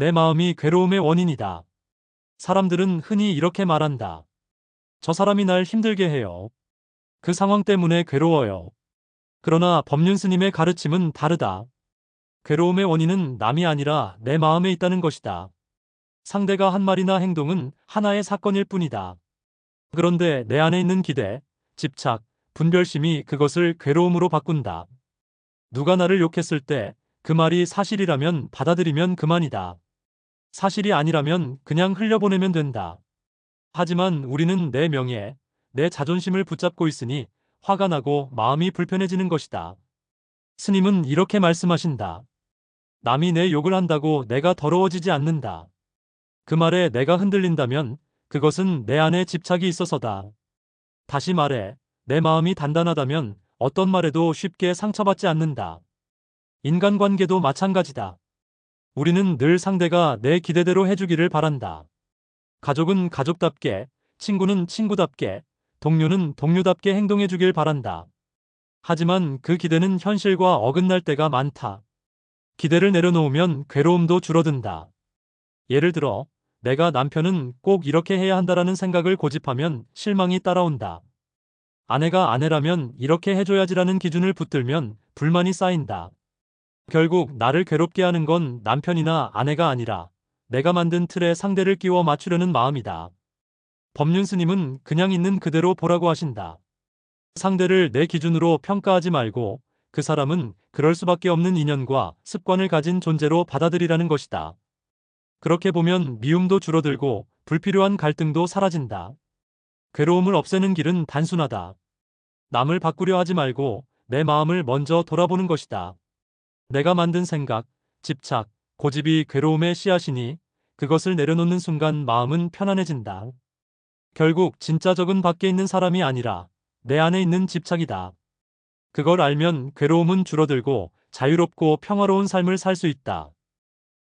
내 마음이 괴로움의 원인이다. 사람들은 흔히 이렇게 말한다. 저 사람이 날 힘들게 해요. 그 상황 때문에 괴로워요. 그러나 법륜 스님의 가르침은 다르다. 괴로움의 원인은 남이 아니라 내 마음에 있다는 것이다. 상대가 한 말이나 행동은 하나의 사건일 뿐이다. 그런데 내 안에 있는 기대, 집착, 분별심이 그것을 괴로움으로 바꾼다. 누가 나를 욕했을 때 그 말이 사실이라면 받아들이면 그만이다. 사실이 아니라면 그냥 흘려보내면 된다. 하지만 우리는 내 명예, 내 자존심을 붙잡고 있으니 화가 나고 마음이 불편해지는 것이다. 스님은 이렇게 말씀하신다. 남이 내 욕을 한다고 내가 더러워지지 않는다. 그 말에 내가 흔들린다면 그것은 내 안에 집착이 있어서다. 다시 말해, 내 마음이 단단하다면 어떤 말에도 쉽게 상처받지 않는다. 인간관계도 마찬가지다. 우리는 늘 상대가 내 기대대로 해주기를 바란다. 가족은 가족답게, 친구는 친구답게, 동료는 동료답게 행동해주길 바란다. 하지만 그 기대는 현실과 어긋날 때가 많다. 기대를 내려놓으면 괴로움도 줄어든다. 예를 들어, 내가 남편은 꼭 이렇게 해야 한다라는 생각을 고집하면 실망이 따라온다. 아내가 아내라면 이렇게 해줘야지라는 기준을 붙들면 불만이 쌓인다. 결국 나를 괴롭게 하는 건 남편이나 아내가 아니라 내가 만든 틀에 상대를 끼워 맞추려는 마음이다. 법륜 스님은 그냥 있는 그대로 보라고 하신다. 상대를 내 기준으로 평가하지 말고 그 사람은 그럴 수밖에 없는 인연과 습관을 가진 존재로 받아들이라는 것이다. 그렇게 보면 미움도 줄어들고 불필요한 갈등도 사라진다. 괴로움을 없애는 길은 단순하다. 남을 바꾸려 하지 말고 내 마음을 먼저 돌아보는 것이다. 내가 만든 생각, 집착, 고집이 괴로움의 씨앗이니 그것을 내려놓는 순간 마음은 편안해진다. 결국 진짜 적은 밖에 있는 사람이 아니라 내 안에 있는 집착이다. 그걸 알면 괴로움은 줄어들고 자유롭고 평화로운 삶을 살 수 있다.